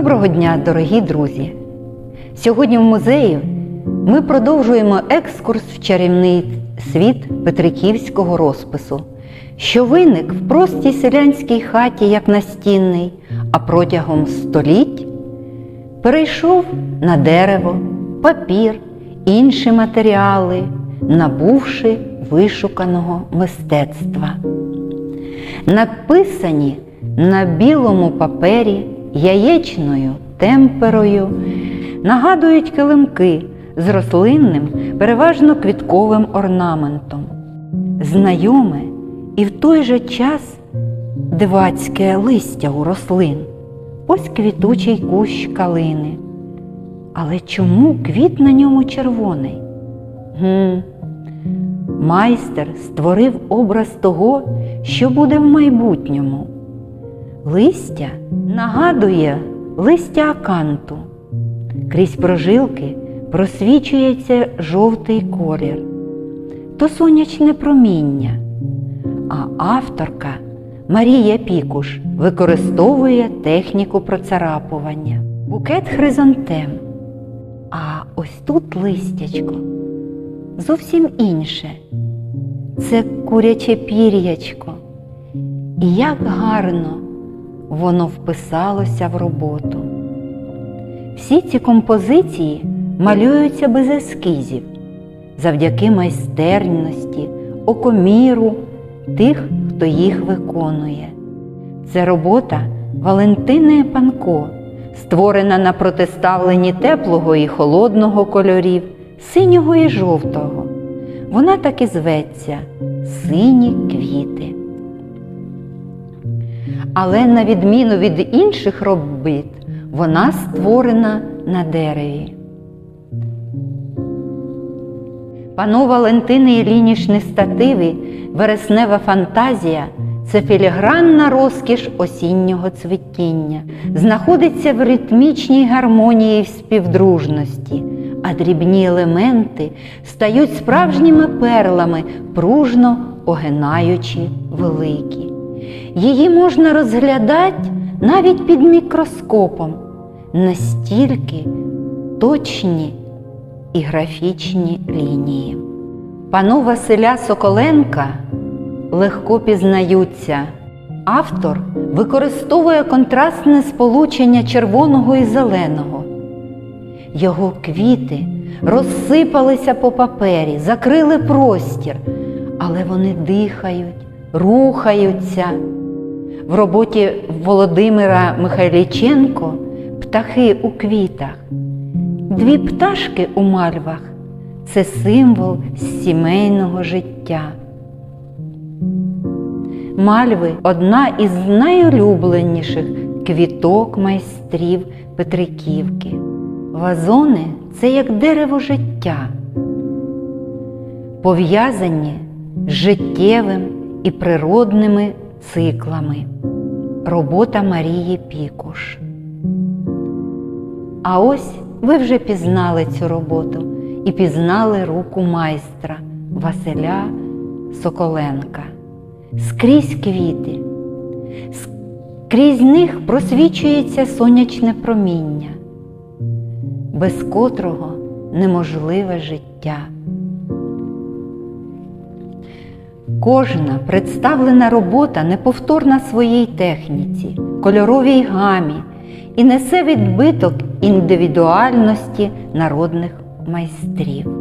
Доброго дня, дорогі друзі! Сьогодні в музеї ми продовжуємо екскурс в чарівний світ Петриківського розпису, що виник в простій селянській хаті як настінний, а протягом століть перейшов на дерево, папір, інші матеріали, набувши вишуканого мистецтва. Написані на білому папері яєчною темперою, нагадують килимки з рослинним, переважно квітковим орнаментом. Знайоме і в той же час дивацьке листя у рослин, ось квітучий кущ калини. Але чому квіт на ньому червоний? Гм, Майстер створив образ того, що буде в майбутньому. Листя нагадує листя аканту. Крізь прожилки просвічується жовтий колір. То сонячне проміння. А авторка Марія Пікуш використовує техніку процарапування. Букет хризантем. А ось тут листячко зовсім інше. Це куряче пір'ячко. І як гарно воно вписалося в роботу. Всі ці композиції малюються без ескізів завдяки майстерності, окоміру тих, хто їх виконує. Це робота Валентини Панко, створена на протиставленні теплого і холодного кольорів, синього і жовтого. Вона так і зветься Сині квіти. Але на відміну від інших робіт, вона створена на дереві. Пано Валентини Ілінішни стативи, вереснева фантазія це філігранна розкіш осіннього цвітіння, знаходиться в ритмічній гармонії і співдружності, а дрібні елементи стають справжніми перлами, пружно огинаючи великі. Її можна розглядати навіть під мікроскопом, настільки точні і графічні лінії. Пану Василя Соколенка легко пізнаються. Автор використовує контрастне сполучення червоного і зеленого. Його квіти розсипалися по папері, закрили простір, але вони дихають, рухаються. В роботі Володимира Михайліченко птахи у квітах. Дві пташки у мальвах це символ сімейного життя. Мальви одна із найулюбленіших квіток майстрів Петриківки. Вазони це як дерево життя, пов'язані з життєвим і природними циклами. Робота Марії Пікуш. А ось ви вже пізнали цю роботу і пізнали руку майстра Василя Соколенка. Скрізь квіти, скрізь них просвічується сонячне проміння, без котрого неможливе життя. Кожна представлена робота неповторна своїй техніці, кольоровій гамі і несе відбиток індивідуальності народних майстрів.